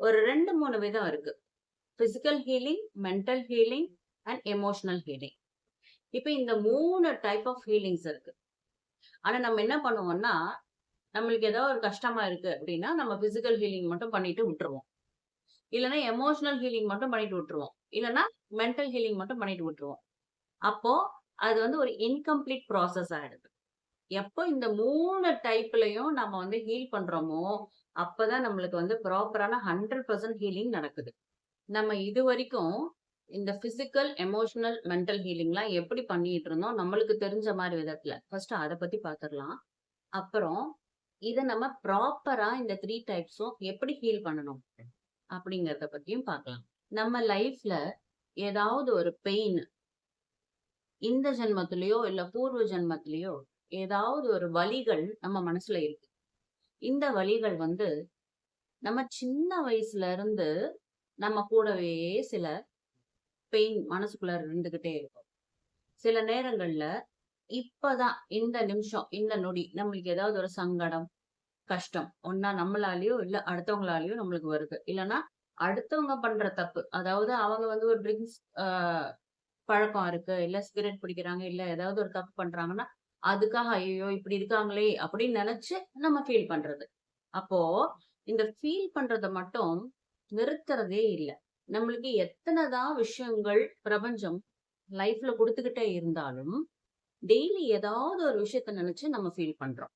ஒரு ரெண்டு மூணு விதம் இருக்கு. Physical healing mental healing and emotional healing இப்போ இந்த மூணு டைப் ஆஃப் ஹீலிங்ஸ் இருக்கு. ஆனா நம்ம என்ன பண்ணுவோம்னா நம்மளுக்கு ஏதோ ஒரு கஷ்டமா இருக்கு அப்படின்னா நம்ம பிசிக்கல் ஹீலிங் மட்டும் பண்ணிட்டு விட்டுருவோம். இல்லைன்னா எமோஷனல் ஹீலிங் மட்டும் பண்ணிட்டு விட்டுருவோம். இல்லைன்னா மென்டல் ஹீலிங் மட்டும் பண்ணிட்டு விட்டுருவோம். அப்போ அது வந்து ஒரு இன்கம்ப்ளீட் ப்ராசஸ் ஆயிடுது. எப்போ இந்த மூணு டைப்லையும் நம்ம வந்து ஹீல் பண்றோமோ அப்பதான் நம்மளுக்கு வந்து ப்ராப்பரான ஹண்ட்ரட் பர்சன்ட் ஹீலிங் நடக்குது. நம்ம இது வரைக்கும் இந்த பிசிக்கல் எமோஷனல் மென்டல் ஹீலிங்லாம் எப்படி பண்ணிட்டு இருந்தோம்? நம்மளுக்கு தெரிஞ்ச மாதிரி விதத்துல. ஃபர்ஸ்ட் அதை பத்தி பார்த்துடலாம் அப்புறம் இதை நம்ம ப்ராப்பரா இந்த த்ரீ டைப்ஸும் எப்படி ஹீல் பண்ணணும்? அப்படிங்கறத பத்தியும் பார்க்கலாம் நம்ம லைஃப்ல ஏதாவது ஒரு பெயின் இந்த ஜென்மத்திலயோ இல்ல பூர்வ ஜென்மத்திலயோ ஏதாவது ஒரு வழிகள் நம்ம மனசுல இருக்கு. இந்த வழிகள் வந்து நம்ம சின்ன வயசுல இருந்து நம்ம கூடவே சில பெயின் மனசுக்குள்ள இருந்துகிட்டே இருக்கும். சில நேரங்கள்ல இப்பதான் இந்த நிமிஷம் இந்த நொடி நம்மளுக்கு ஏதாவது ஒரு சங்கடம் கஷ்டம் ஒன்னா நம்மளாலேயோ இல்ல அடுத்தவங்களாலயோ நம்மளுக்கு வருது. இல்லைன்னா அடுத்தவங்க பண்ற தப்பு அதாவது அவங்க வந்து ஒரு ட்ரிங்க்ஸ் பழக்கம் இருக்கு இல்ல சிகரெட் பிடிக்கிறாங்க இல்ல ஏதாவது ஒரு தப்பு பண்றாங்கன்னா அதுக்காக ஐயோ இப்படி இருக்காங்களே அப்படின்னு நினைச்சு நம்ம ஃபீல் பண்றது. அப்போ இந்த ஃபீல் பண்றத மட்டும் நிறுத்துறதே இல்லை. நம்மளுக்கு எத்தனைதான் விஷயங்கள் பிரபஞ்சம் லைஃப்ல கொடுத்துக்கிட்டே இருந்தாலும் டெய்லி ஏதாவது ஒரு விஷயத்த நினைச்சு நம்ம ஃபீல் பண்றோம்.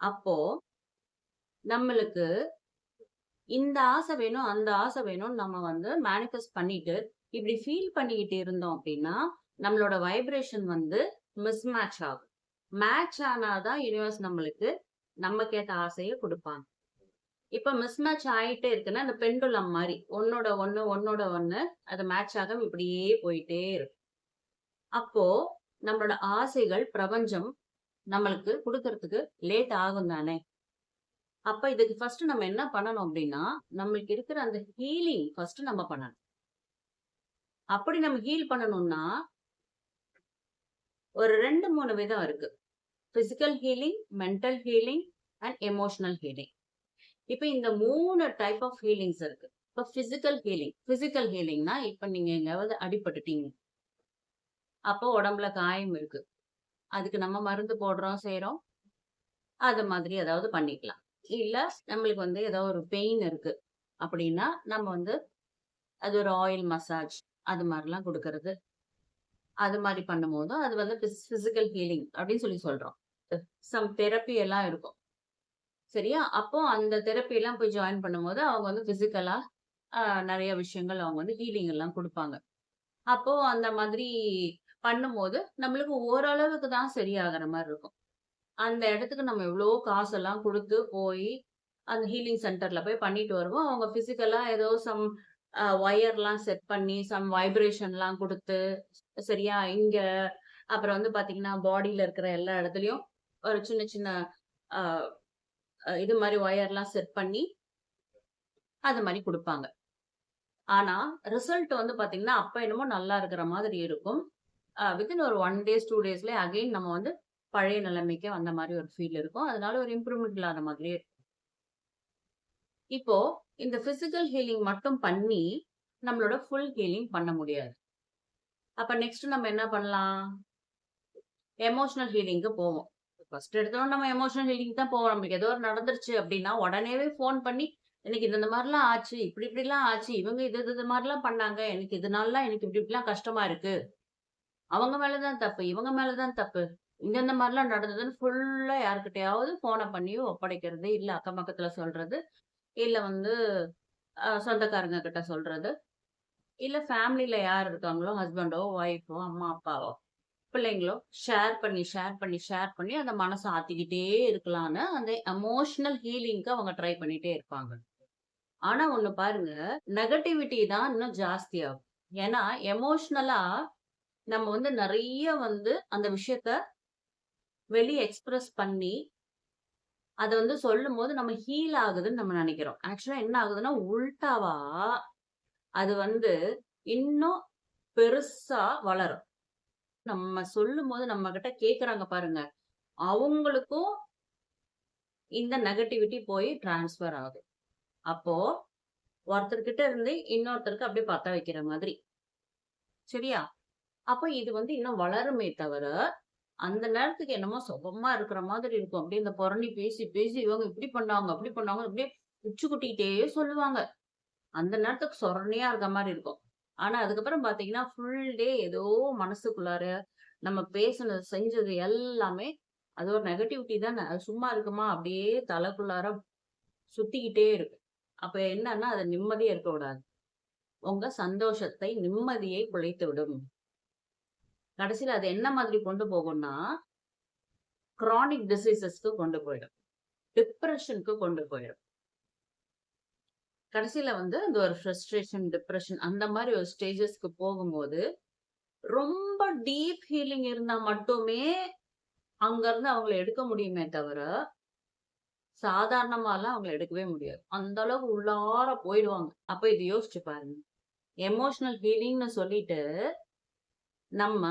அப்போ நம்மளுக்கு இந்த ஆசை வேணும் அந்த ஆசை வேணும் நம்ம வந்து மேனிஃபெஸ்ட் பண்ணிட்டு இப்படி ஃபீல் பண்ணிக்கிட்டு இருந்தோம் அப்படின்னா நம்மளோட வைப்ரேஷன் வந்து மிஸ்மேட்ச் ஆகும். மேட்ச் ஆனாதான் யூனிவர்ஸ் நம்மளுக்கு நம்ம கேட்ட ஆசையை கொடுப்பாங்க. இப்ப மிஸ்மேட்ச் ஆயிட்டே இருக்குன்னா அந்த பெண்டுலம் மாதிரி ஒன்னோட ஒன்று ஒன்னோட ஒண்ணு அது மேட்ச் ஆகும் இப்படியே போயிட்டே இருக்கும். அப்போ நம்மளோட ஆசைகள் பிரபஞ்சம் நம்மளுக்கு கொடுக்கறதுக்கு லேட் ஆகும் தானே? அப்ப இதுக்கு ஃபர்ஸ்ட் நம்ம என்ன பண்ணணும் அப்படின்னா நம்மளுக்கு இருக்கிற அந்த ஹீலிங் ஃபர்ஸ்ட் நம்ம பண்ணணும். அப்படி நம்ம ஹீல் பண்ணணும்னா ஒரு ரெண்டு மூணு விதம் இருக்கு. Physical healing mental healing and emotional healing இப்போ இந்த மூணு டைப் ஆஃப் ஹீலிங்ஸ் இருக்கு. இப்போ பிசிக்கல் ஹீலிங் பிசிக்கல் ஹீலிங்னா இப்போ நீங்க எங்காவது அடிபட்டுட்டீங்க. அப்போ உடம்புல காயம் இருக்கு. அதுக்கு நம்ம மருந்து போடுறோம் செய்கிறோம் அது மாதிரி ஏதாவது பண்ணிக்கலாம். இல்லை நம்மளுக்கு வந்து ஏதோ ஒரு பெயின் இருக்கு அப்படின்னா நம்ம வந்து அது ஒரு ஆயில் மசாஜ் அது மாதிரிலாம் கொடுக்கறது அது மாதிரி பண்ணும்போது அது வந்து பிசிக்கல் ஹீலிங் அப்படின்னு சொல்லி சொல்றோம். சம் தெரப்பி எல்லாம் இருக்கும். சரியா? அப்போ அந்த தெரப்பி எல்லாம் போய் ஜாயின் பண்ணும்போது அவங்க வந்து பிசிக்கலா நிறைய விஷயங்கள் அவங்க வந்து ஹீலிங் எல்லாம் கொடுப்பாங்க. அப்போ அந்த மாதிரி பண்ணும்போது நம்மளுக்கு ஓரளவுக்கு தான் சரியாகிற மாதிரி இருக்கும். அந்த இடத்துக்கு நம்ம எவ்வளோ காசெல்லாம் கொடுத்து போய் அந்த ஹீலிங் சென்டர்ல போய் பண்ணிட்டு வருவோம். அவங்க பிசிக்கலா ஏதோ சம் ஒயர்லாம் செட் பண்ணி சம் வைப்ரேஷன்லாம் கொடுத்து சரியா இங்க அப்புறம் வந்து பாத்தீங்கன்னா பாடியில இருக்கிற எல்லா இடத்துலயும் ஒரு சின்ன சின்ன இது மாதிரி ஒயர்லாம் செட் பண்ணி அது மாதிரி கொடுப்பாங்க. ஆனா ரிசல்ட் வந்து பாத்தீங்கன்னா அப்ப என்னமோ நல்லா இருக்கிற மாதிரி இருக்கும். வித்தின் ஒரு ஒன் டேஸ் டூ டேஸ்ல அகைன் நம்ம வந்து பழைய நிலைமைக்கு வந்த மாதிரி ஒரு ஃபீல் இருக்கும். அதனால ஒரு இம்ப்ரூவ்மெண்ட் இல்லாத மாதிரியே இருக்கும். இப்போ இந்த பிசிக்கல் ஹீலிங் மட்டும் பண்ணி நம்மளோட ஃபுல் ஹீலிங் பண்ண முடியாது. அப்போ நெக்ஸ்ட் நம்ம என்ன பண்ணலாம்? எமோஷனல் ஹீலிங்க்கு போவோம். ஃபர்ஸ்ட் எடுத்தோம் நம்ம எமோஷனல் ஹீலிங் தான் போவோம். நம்மளுக்கு ஏதோ ஒரு நடந்துருச்சு அப்படின்னா உடனேவே ஃபோன் பண்ணி எனக்கு இந்த இந்த மாதிரிலாம் ஆச்சு இப்படி இப்படிலாம் ஆச்சு இவங்க இது இது இது மாதிரிலாம் பண்ணாங்க எனக்கு இதனாலலாம் எனக்கு இப்படி இப்படிலாம் கஷ்டமா இருக்கு. அவங்க மேலதான் தப்பு இவங்க மேலதான் தப்பு. இந்த மாதிரிலாம் நடந்ததுன்னு ஃபுல்லா யாருக்கிட்டையாவது போனை பண்ணி ஒப்படைக்கிறது இல்லை அக்கம் பக்கத்துல சொல்றது இல்லை வந்து சொந்தக்காரங்க கிட்ட சொல்றது. இல்ல ஃபேமிலியில யார் இருக்காங்களோ ஹஸ்பண்டோ ஒய்ஃபோ அம்மா அப்பாவோ பிள்ளைங்களோ ஷேர் பண்ணி ஷேர் பண்ணி ஷேர் பண்ணி அந்த மனசை ஆத்திக்கிட்டே இருக்கலாம்னு அந்த எமோஷனல் ஹீலிங்க்கு அவங்க ட்ரை பண்ணிட்டே இருப்பாங்க. ஆனா ஒண்ணு பாருங்க நெகட்டிவிட்டி தான் இன்னும் ஜாஸ்தி ஆகும் ஏன்னா எமோஷ்னலா நம்ம வந்து நிறைய வந்து அந்த விஷயத்த வெளியே எக்ஸ்பிரஸ் பண்ணி அதை வந்து சொல்லும் போது நம்ம ஹீல் ஆகுதுன்னு நம்ம நினைக்கிறோம். ஆக்சுவலா என்ன ஆகுதுன்னா உல்டாவா அது வந்து இன்னும் பெருசா வளரும். நம்ம சொல்லும் போது நம்ம கிட்ட கேக்குறாங்க பாருங்க. அவங்களுக்கும் இந்த நெகட்டிவிட்டி போய் டிரான்ஸ்ஃபர் ஆகுது. அப்போ ஒருத்தர்கிட்ட இருந்து இன்னொருத்தருக்கு அப்படியே பத்த வைக்கிற மாதிரி. சரியா? அப்ப இது வந்து இன்னும் வளருமே தவிர அந்த நேரத்துக்கு என்னமோ சுகமா இருக்கிற மாதிரி இருக்கும். அப்படியே இந்த புரணி பேசி பேசி இவங்க இப்படி பண்ணாங்க அப்படி பண்ணாங்க அப்படியே உச்சு குட்டிக்கிட்டே சொல்லுவாங்க. அந்த நேரத்துக்கு சொரணையா இருக்க மாதிரி இருக்கும். ஆனா அதுக்கப்புறம் பாத்தீங்கன்னா ஃபுல் டே ஏதோ மனசுக்குள்ளார நம்ம பேசுனது செஞ்சது எல்லாமே அது ஒரு நெகட்டிவிட்டி தானே. அது சும்மா இருக்குமா? அப்படியே தலைக்குள்ளார சுத்திக்கிட்டே இருக்கு. அப்ப என்னன்னா அது நிம்மதியா இருக்க விடாது உங்க சந்தோஷத்தை நிம்மதியை குலைத்து விடும். கடைசியில் அது என்ன மாதிரி கொண்டு போகும்னா கிரானிக் டிசீசஸ்க்கு கொண்டு போயிடும். டிப்ரெஷனுக்கு கொண்டு போயிடும். கடைசியில் வந்து அந்த ஒரு ஃப்ரஸ்ட்ரேஷன் டிப்ரெஷன் அந்த மாதிரி ஒரு ஸ்டேஜஸ்க்கு போகும்போது ரொம்ப டீப் ஹீலிங் இருந்தால் மட்டுமே அங்கேருந்து அவங்கள எடுக்க முடியுமே தவிர சாதாரணமாலாம் அவங்கள எடுக்கவே முடியாது. அந்த அளவுக்கு உள்ளார போயிடுவாங்க. அப்போ இது யோசிச்சு பாருங்க. எமோஷனல் ஹீலிங்னு சொல்லிட்டு நம்ம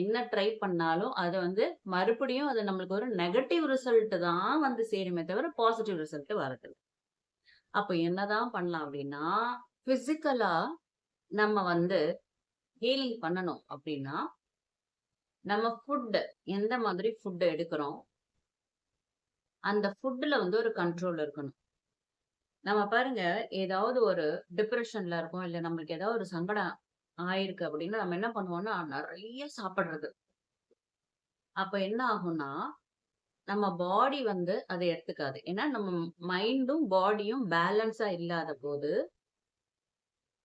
என்ன ட்ரை பண்ணாலும் அது வந்து மறுபடியும் அது நம்மளுக்கு ஒரு நெகட்டிவ் ரிசல்ட் தான் வந்து சேருமே தவிர பாசிட்டிவ் ரிசல்ட் வரதில்லை. அப்போ என்னதான் பண்ணலாம் அப்படின்னா பிசிக்கலா நம்ம வந்து ஹீலிங் பண்ணணும் அப்படின்னா நம்ம ஃபுட் எந்த மாதிரி ஃபுட் எடுக்கிறோம் அந்த ஃபுட்டில் வந்து ஒரு கண்ட்ரோல் இருக்கணும். நம்ம பாருங்க ஏதாவது ஒரு டிப்ரெஷன்ல இருக்கோம் இல்லை நம்மளுக்கு ஏதாவது ஒரு சங்கடம் ஆயிருக்கு அப்படின்னா நம்ம என்ன பண்ணுவோம்னா நிறைய சாப்பிட்றது. அப்ப என்ன ஆகும்னா நம்ம பாடி வந்து அதை எடுத்துக்காது. ஏன்னா நம்ம மைண்டும் பாடியும் பேலன்ஸா இல்லாத போது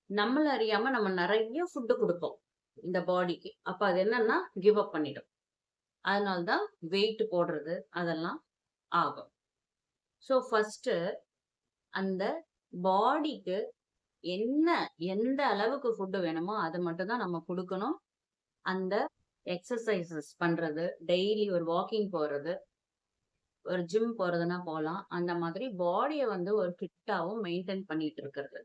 நம்மள அறியாம நம்ம நிறைய ஃபுட்டு கொடுப்போம் இந்த பாடிக்கு அப்ப அது என்னன்னா கிவ் அப் பண்ணிடும். அதனால்தான் வெயிட் போடுறது அதெல்லாம் ஆகும். ஸோ ஃபர்ஸ்ட் அந்த பாடிக்கு என்ன எந்த அளவுக்கு ஃபுட்டு வேணுமோ அதை மட்டும் தான் நம்ம கொடுக்கணும். அந்த எக்ஸசைசஸ் பண்றது டெய்லி ஒரு வாக்கிங் போறது ஒரு ஜிம் போறதுன்னா போகலாம் அந்த மாதிரி பாடியை வந்து ஒரு ஃபிட்டாகவும் மெயின்டைன் பண்ணிட்டு இருக்கிறது.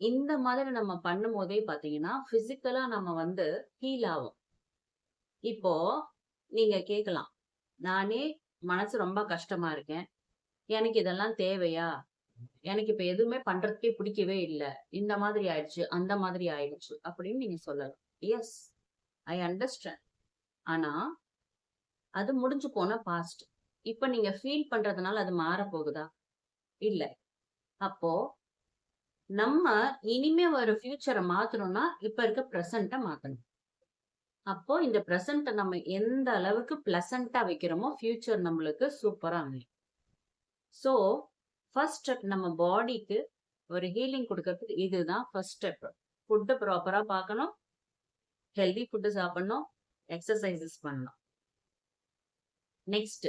இந்த மாதிரி நம்ம பண்ணும் போதே பாத்தீங்கன்னா பிசிக்கலா நம்ம வந்து ஹீல் ஆகும் இப்போ நீங்க கேட்கலாம் நானே மனசு ரொம்ப கஷ்டமா இருக்கேன். எனக்கு இதெல்லாம் தேவையா? எனக்கு இப்ப எதுவுமே பண்றதுக்கே பிடிக்கவே இல்லை. இந்த மாதிரி ஆயிடுச்சு அந்த மாதிரி ஆயிடுச்சு. அப்படின்னு நீங்க சொல்லலாம். எஸ் ஐ அண்டர்ஸ்டாண்ட் ஆனா அது முடிஞ்சு போன பாஸ்ட் இப்போ நீங்க ஃபீல் பண்றதுனால அது மாற போகுதா இல்ல. அப்போ நம்ம இனிமே ஒரு ஃபியூச்சரை மாத்தணும்னா இப்ப இருக்க ப்ரெசண்ட்டை மாத்தணும். அப்போ இந்த ப்ரெசண்ட்டை நம்ம எந்த அளவுக்கு பிளசண்டா வைக்கிறோமோ ஃபியூச்சர் நம்மளுக்கு சூப்பரா அமையும். ஸோ ஃபர்ஸ்ட் ஸ்டெப் நம்ம பாடிக்கு ஒரு ஹீலிங் கொடுக்கறதுக்கு இதுதான் ஃபர்ஸ்ட் ஸ்டெப் ஃபுட்டு ப்ராப்பராக பார்க்கணும் ஹெல்தி ஃபுட்டு சாப்பிடணும். எக்ஸசைசஸ் பண்ணணும். நெக்ஸ்ட்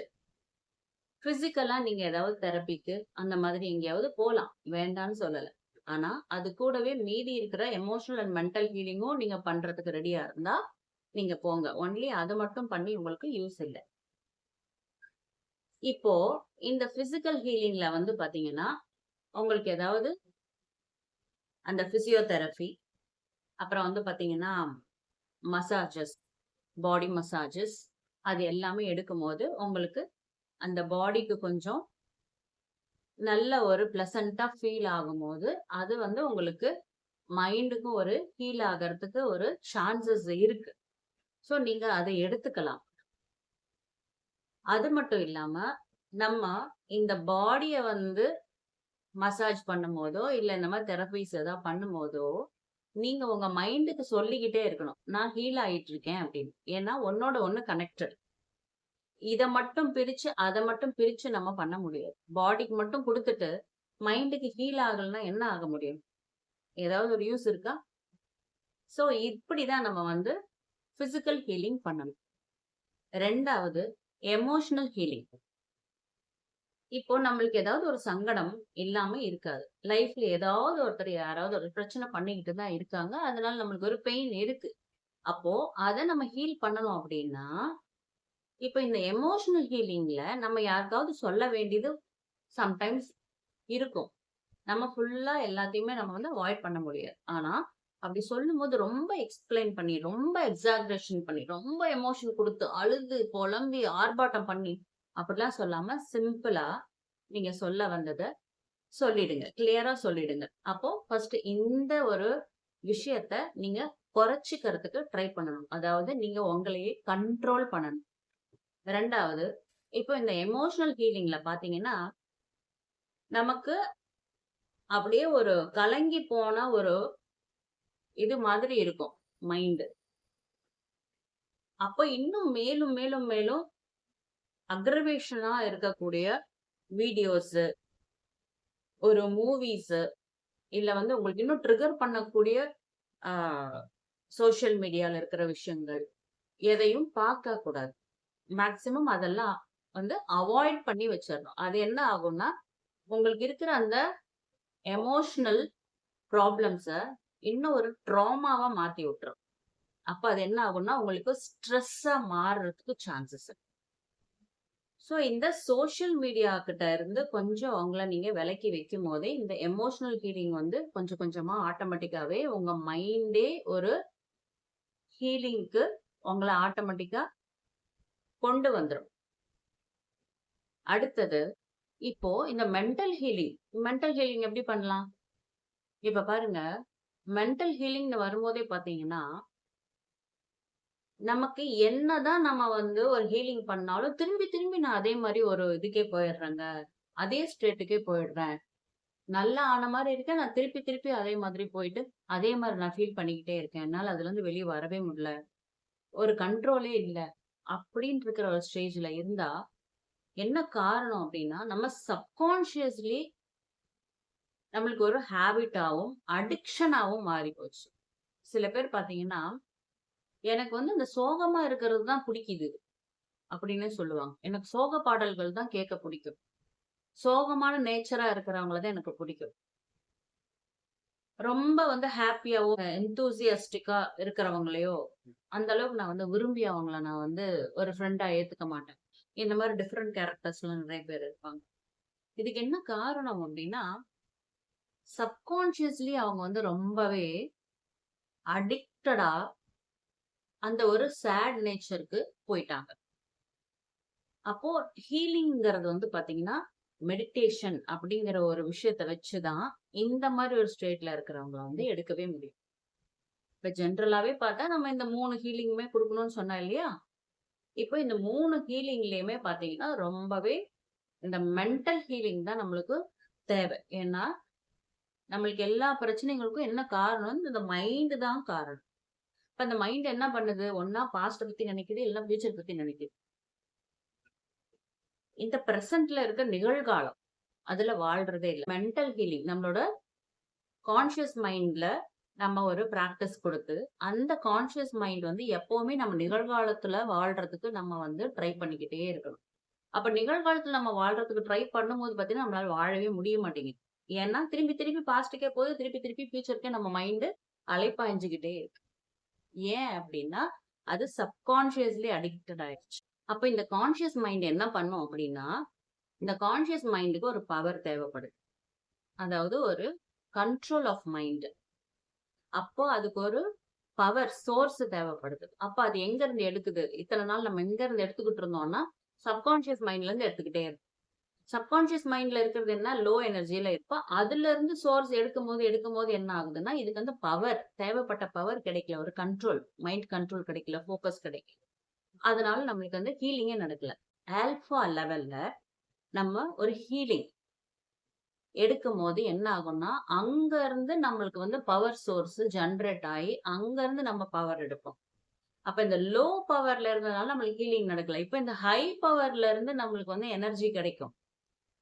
பிசிக்கலா நீங்க ஏதாவது தெரப்பிக்கு அந்த மாதிரி எங்கேயாவது போகலாம் வேண்டாம்னு சொல்லல. ஆனா அது கூடவே மீதி இருக்கிற எமோஷனல் அண்ட் மென்டல் ஹீலிங்கும் நீங்க பண்றதுக்கு ரெடியா இருந்தா நீங்க போங்க. ஒன்லி அதை மட்டும் பண்ணி உங்களுக்கு யூஸ் இல்லை. இப்போ இந்த பிசிக்கல் ஹீலிங்ல வந்து பாத்தீங்கன்னா உங்களுக்கு ஏதாவது அந்த பிசியோதெரபி அப்புறம் வந்து பாத்தீங்கன்னா மசாஜஸ் பாடி மசாஜஸ் அது எல்லாமே எடுக்கும் போது உங்களுக்கு அந்த பாடிக்கு கொஞ்சம் நல்ல ஒரு பிளசண்டா ஃபீல் ஆகும்போது அது வந்து உங்களுக்கு மைண்டுக்கும் ஒரு ஹீல் ஆகிறதுக்கு ஒரு சான்சஸ் இருக்கு. ஸோ நீங்க அதை எடுத்துக்கலாம். அது மட்டும் இல்லாம நம்ம இந்த பாடியை வந்து மசாஜ் பண்ணும் போதோ இந்த மாதிரி தெரபிஸ் ஏதாவது பண்ணும் போதோ நீங்க உங்க மைண்டுக்கு சொல்லிக்கிட்டே இருக்கணும். நான் ஹீல் ஆயிட்டு இருக்கேன் அப்படின்னு. ஏன்னா ஒன்னோட ஒன்று கனெக்டட் இதை மட்டும் பிரிச்சு அதை மட்டும் பிரிச்சு நம்ம பண்ண முடியாது. பாடிக்கு மட்டும் கொடுத்துட்டு மைண்டுக்கு ஹீல் ஆகலைன்னா என்ன ஆக முடியும்? ஏதாவது ஒரு யூஸ் இருக்கா? ஸோ இப்படிதான் நம்ம வந்து பிசிக்கல் ஹீலிங் பண்ணணும். ரெண்டாவது எமோஷனல் ஹீலிங் இப்போ நம்மளுக்கு ஏதாவது ஒரு சங்கடம் இல்லாம இருக்காது. லைஃப்ல ஏதாவது ஒருத்தர் யாராவது ஒரு பிரச்சனை பண்ணிக்கிட்டு தான் இருக்காங்க. அதனால நம்மளுக்கு ஒரு பெயின் இருக்கு. அப்போ அதை நம்ம ஹீல் பண்ணணும் அப்படின்னா இப்போ இந்த எமோஷனல் ஹீலிங்ல நம்ம யாருக்காவது சொல்ல வேண்டியது சம்டைம்ஸ் இருக்கும். நம்ம ஃபுல்லா எல்லாத்தையுமே நம்ம வந்து அவாய்ட் பண்ண முடியாது. ஆனா அப்படி சொல்லும் போது ரொம்ப எக்ஸ்பிளைன் பண்ணி ரொம்ப எக்ஸாக்ரேஷன் பண்ணி ரொம்ப எமோஷன் கொடுத்து அழுது புலம்பி ஆர்ப்பாட்டம் பண்ணி அப்படிலாம் சொல்லாம சிம்பிளா நீங்க சொல்ல வந்ததை சொல்லிடுங்க. கிளியரா சொல்லிடுங்க. அப்போ ஃபர்ஸ்ட் இந்த ஒரு விஷயத்த நீங்க குறைச்சிக்கிறதுக்கு ட்ரை பண்ணணும். அதாவது நீங்க உங்களையே கண்ட்ரோல் பண்ணணும். ரெண்டாவது இப்போ இந்த எமோஷனல் ஹீலிங்ல பாத்தீங்கன்னா நமக்கு அப்படியே ஒரு கலங்கி போன ஒரு இது மாதிரி இருக்கும் மைண்டு அப்ப இன்னும் மேலும் மேலும் மேலும் அக்ரவேஷனா இருக்கக்கூடிய வீடியோஸ் ஒரு மூவிஸ் இல்ல வந்து உங்களுக்கு இன்னும் ட்ரிகர் பண்ணக்கூடிய சோஷியல் மீடியால இருக்கிற விஷயங்கள் எதையும் பார்க்க கூடாது மேக்சிமம் அதெல்லாம் வந்து அவாய்ட் பண்ணி வச்சிடணும் அது என்ன ஆகும்னா உங்களுக்கு இருக்கிற அந்த எமோஷனல் ப்ராப்ளம்ஸை இன்னும் ஒரு ட்ராமாவா மாத்தி விட்டுரும். அப்ப அது என்ன ஆகும்னா உங்களுக்கு ஸ்ட்ரெஸ்ஸா மாறுறதுக்கு சான்சஸ் ஸோ இந்த சோஷியல் மீடியா கிட்ட இருந்து கொஞ்சம் அவங்கள நீங்க விலக்கி வைக்கும் போதே இந்த எமோஷனல் ஹீலிங் வந்து கொஞ்சம் கொஞ்சமா ஆட்டோமேட்டிக்காவே உங்க மைண்டே ஒரு ஹீலிங்க்கு உங்களை ஆட்டோமேட்டிக்கா கொண்டு வந்துடும் அடுத்தது இப்போ இந்த மென்டல் ஹீலிங் மென்டல் ஹீலிங் எப்படி பண்ணலாம்? இப்ப பாருங்க மென்டல் ஹீலிங்னு வரும்போதே பாத்தீங்கன்னா நமக்கு என்னதான் நம்ம வந்து ஒரு ஹீலிங் பண்ணாலும் திரும்பி திரும்பி நான் அதே மாதிரி ஒரு இதுக்கே போயிடுறேங்க. அதே ஸ்டேட்டுக்கே போயிடுறேன். நல்லா ஆன மாதிரி இருக்கேன் நான் திருப்பி திருப்பி அதே மாதிரி போயிட்டு அதே மாதிரி நான் ஃபீல் பண்ணிக்கிட்டே இருக்கேன். என்னால் அதுலேருந்து வெளியே வரவே முடியல. ஒரு கண்ட்ரோலே இல்லை. அப்படின்னு இருக்கிற ஒரு ஸ்டேஜ்ல இருந்தா என்ன காரணம் அப்படின்னா நம்ம சப்கான்ஷியஸ்லி நம்மளுக்கு ஒரு ஹேபிட்டாகவும் அடிக்ஷனாகவும் மாறி போச்சு. சில பேர் பார்த்தீங்கன்னா எனக்கு வந்து இந்த சோகமா இருக்கிறது தான் பிடிக்குது அப்படின்னு சொல்லுவாங்க. எனக்கு சோக பாடல்கள் தான் கேட்க பிடிக்கும். சோகமான நேச்சரா இருக்கிறவங்கள தான் எனக்கு பிடிக்கும். ரொம்ப வந்து ஹாப்பியாவோ எந்தூசியஸ்டிக்கா இருக்கிறவங்களையோ அந்த அளவுக்கு நான் வந்து விரும்பி அவங்கள நான் வந்து ஒரு ஃப்ரெண்டா ஏத்துக்க மாட்டேன். இந்த மாதிரி டிஃப்ரெண்ட் கேரக்டர்ஸ்லாம் நிறைய பேர் இருப்பாங்க. இதுக்கு என்ன காரணம் அப்படின்னா சப்கான்சியஸ்லி அவங்க வந்து ரொம்பவே அடிக்டடா அந்த ஒரு சேட் நேச்சருக்கு போயிட்டாங்க. அப்போ ஹீலிங்கிறது வந்து பாத்தீங்கன்னா மெடிடேஷன் அப்படிங்கிற ஒரு விஷயத்த வச்சுதான் இந்த மாதிரி ஒரு ஸ்டேட்ல இருக்கிறவங்கள வந்து எடுக்கவே முடியும். இப்ப ஜென்ரலாவே பார்த்தா நம்ம இந்த மூணு ஹீலிங்குமே கொடுக்கணும்னு சொன்னா இல்லையா? இப்போ இந்த மூணு ஹீலிங்லயுமே பாத்தீங்கன்னா ரொம்பவே இந்த மென்டல் ஹீலிங் தான் நம்மளுக்கு தேவை. ஏன்னா நம்மளுக்கு எல்லா பிரச்சனைகளுக்கும் என்ன காரணம்? இந்த மைண்ட் தான் காரணம். இப்ப அந்த மைண்ட் என்ன பண்ணுது? ஒன்னா பாஸ்ட் பத்தி நினைக்குது இல்ல ஃபியூச்சர் பத்தி நினைக்குது. இந்த ப்ரெசண்ட்ல இருக்க நிகழ்காலம் அதுல வாழ்றதே இல்லை. மென்டல் ஹீலிங் நம்மளோட கான்சியஸ் மைண்ட்ல நம்ம ஒரு ப்ராக்டிஸ் கொடுத்து அந்த கான்சியஸ் மைண்ட் வந்து எப்பவுமே நம்ம நிகழ்காலத்துல வாழ்றதுக்கு நம்ம வந்து ட்ரை பண்ணிக்கிட்டே இருக்கணும். அப்ப நிகழ்காலத்துல நம்ம வாழ்றதுக்கு ட்ரை பண்ணும்போது பார்த்தீங்கன்னா நம்மளால வாழவே முடிய மாட்டேங்குது. ஏன்னா திரும்பி திருப்பி பாஸ்ட்டுக்கே போது திருப்பி திருப்பி ஃபியூச்சருக்கே நம்ம மைண்டு அலைப்பாய்ஞ்சுக்கிட்டே இருக்கு. ஏன் அப்படின்னா அது சப்கான்சியஸ்லி அடிக்டட் ஆயிடுச்சு. அப்ப இந்த கான்சியஸ் மைண்ட் என்ன பண்ணும் அப்படின்னா இந்த கான்சியஸ் மைண்டுக்கு ஒரு பவர் தேவைப்படுது அதாவது ஒரு கண்ட்ரோல் ஆஃப் மைண்ட் அப்போ அதுக்கு ஒரு பவர் சோர்ஸ் தேவைப்படுது. அப்போ அது எங்க இருந்து எடுக்குது? இத்தனை நாள் நம்ம எங்க இருந்து எடுத்துக்கிட்டு இருந்தோம்னா சப்கான்சியஸ் மைண்ட்ல இருந்து எடுத்துக்கிட்டே இருக்கும். சப்கான்சியஸ் மைண்ட்ல இருக்கிறது என்ன? லோ எனர்ஜியில இருப்பா. அதுல இருந்து சோர்ஸ் எடுக்கும் போது எடுக்கும் போது என்ன ஆகுதுன்னா இதுக்கு வந்து பவர் தேவைப்பட்ட பவர் கிடைக்கல. ஒரு கண்ட்ரோல் மைண்ட் கண்ட்ரோல் கிடைக்கல ஃபோக்கஸ் கிடைக்கல. அதனால நம்மளுக்கு வந்து ஹீலிங்கே நடக்கல. ஆல்ஃபா லெவல்ல நம்ம ஒரு ஹீலிங் எடுக்கும் போது என்ன ஆகும்னா அங்க இருந்து நம்மளுக்கு வந்து பவர் சோர்ஸ் ஜென்ரேட் ஆகி அங்க இருந்து நம்ம பவர் எடுப்போம். அப்ப இந்த லோ பவர்ல இருந்ததுனால நம்மளுக்கு ஹீலிங் நடக்கல. இப்ப இந்த ஹை பவர்ல இருந்து நம்மளுக்கு வந்து எனர்ஜி கிடைக்கும்.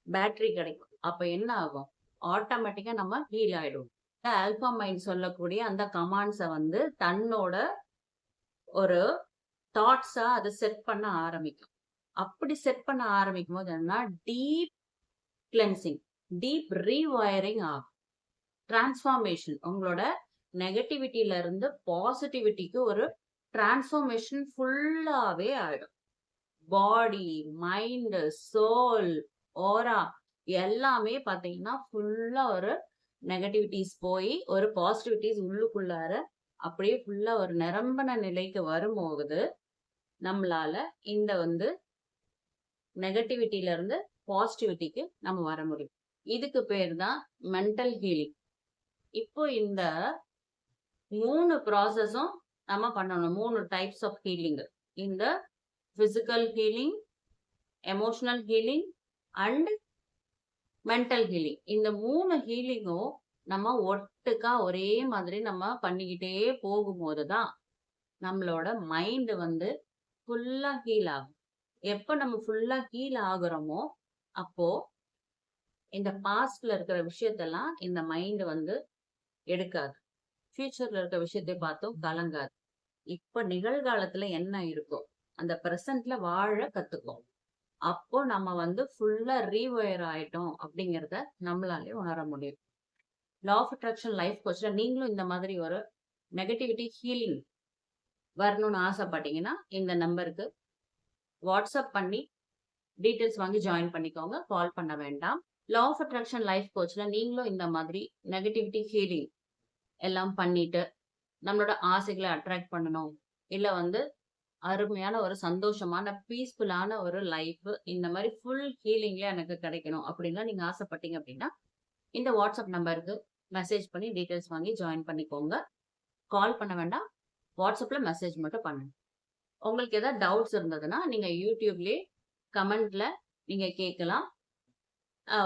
பேட்டரி கிடைக்கும். அப்ப என்ன ஆகும்? ஆட்டோமேட்டிக்கா நம்ம ஹீல் ஆயிடுவோம். ஆல்பா மைண்ட் சொல்லக்கூடிய அந்த கமாண்ட்ஸை வந்து தன்னோட ஒரு தாட்ஸா அதை செட் பண்ண ஆரம்பிக்கும். அப்படி செட் பண்ண ஆரம்பிக்கும் போது என்னன்னா டீப் கிளென்சிங் டீப் ரீவயரிங் ஆகும். டிரான்ஸ்ஃபார்மேஷன் உங்களோட நெகட்டிவிட்டியில இருந்து பாசிட்டிவிட்டிக்கு ஒரு டிரான்ஸ்ஃபார்மேஷன் ஃபுல்லாவே ஆயிடும். பாடி மைண்டு சோல் ஓரா எல்லாமே பார்த்தீங்கன்னா ஃபுல்லா ஒரு நெகட்டிவிட்டிஸ் போய் ஒரு பாசிட்டிவிட்டிஸ் உள்ளுக்குள்ளார அப்படியே ஃபுல்லா ஒரு நிரம்பன நிலைக்கு வரும்போது நம்மளால இந்த வந்து நெகட்டிவிட்டியில இருந்து பாசிட்டிவிட்டிக்கு நம்ம வர முடியும். இதுக்கு பேர் தான் மென்டல் ஹீலிங் இப்போ இந்த மூணு ப்ராசஸும் நம்ம பண்ணணும். மூணு டைப்ஸ் ஆஃப் ஹீலிங் இந்த physical healing emotional healing and mental healing இந்த மூணு ஹீலிங்கும் நம்ம ஒட்டுக்கா ஒரே மாதிரி நம்ம பண்ணிக்கிட்டே போகும்போது தான் நம்மளோட மைண்டு வந்து ஃபுல்லா ஹீல் ஆகும் எப்போ நம்ம ஃபுல்லா ஹீல் ஆகுறோமோ அப்போ இந்த பாஸ்ட்ல இருக்கிற விஷயத்தெல்லாம் இந்த மைண்ட் வந்து எடுக்காது. ஃபியூச்சர்ல இருக்கிற விஷயத்தை பார்த்தும் கலங்காது. இப்ப நிகழ்காலத்துல என்ன இருக்கோ அந்த பிரசன்ட்ல வாழ கத்துக்கும். அப்போ நம்ம வந்து ஃபுல்லா ரீவயர் ஆயிட்டோம் அப்படிங்கிறத நம்மளாலே உணர முடியும். லா ஆஃப் அட்ராக்ஷன் லைஃப் கோச்ல நீங்களும் இந்த மாதிரி ஒரு நெகட்டிவிட்டி ஹீலிங் வரணும்னு ஆசைப்பட்டீங்கன்னா இந்த நம்பருக்கு வாட்ஸ்அப் பண்ணி டீட்டெயில்ஸ் வாங்கி ஜாயின் பண்ணிக்கோங்க. கால் பண்ண வேண்டாம். லா ஆஃப் அட்ராக்ஷன் லைஃப் கோச்சில் நீங்களும் இந்த மாதிரி நெகட்டிவிட்டி ஹீலிங் எல்லாம் பண்ணிட்டு நம்மளோட ஆசைகளை அட்ராக்ட் பண்ணணும். இல்லை வந்து அருமையான ஒரு சந்தோஷமான பீஸ்ஃபுல்லான ஒரு லைஃப் இந்த மாதிரி ஃபுல் ஹீலிங்ல எனக்கு கிடைக்கணும் அப்படின்லாம் நீங்கள் ஆசைப்பட்டீங்க அப்படின்னா இந்த வாட்ஸ்அப் நம்பருக்கு மெசேஜ் பண்ணி டீட்டெயில்ஸ் வாங்கி ஜாயின் பண்ணிக்கோங்க. கால் பண்ண வேண்டாம். வாட்ஸ்அப்பில் மெசேஜ் மட்டும் பண்ணுங்க. உங்களுக்கு எதாவது டவுட்ஸ் இருந்ததுன்னா நீங்கள் யூடியூப்லேயே கமெண்டில் நீங்கள் கேட்கலாம்.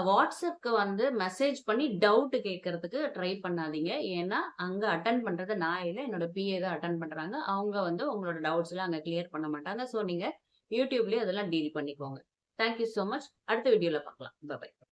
வாட்ஸ்அப்க்கு வந்து மெசேஜ் பண்ணி டவுட்டு கேட்கறதுக்கு ட்ரை பண்ணாதீங்க. ஏன்னா அங்கே அட்டன் பண்ணுறது நான் இல்லை என்னோட பிஏ தான் அட்டன் பண்ணுறாங்க அவங்க வந்து உங்களோட டவுட்ஸ்லாம் அங்கே கிளியர் பண்ண மாட்டாங்க. ஸோ நீங்கள் யூடியூப்லேயே அதெல்லாம் டீல் பண்ணிக்கோங்க. தேங்க்யூ ஸோ மச் அடுத்த வீடியோவில் பார்க்கலாம். பாய்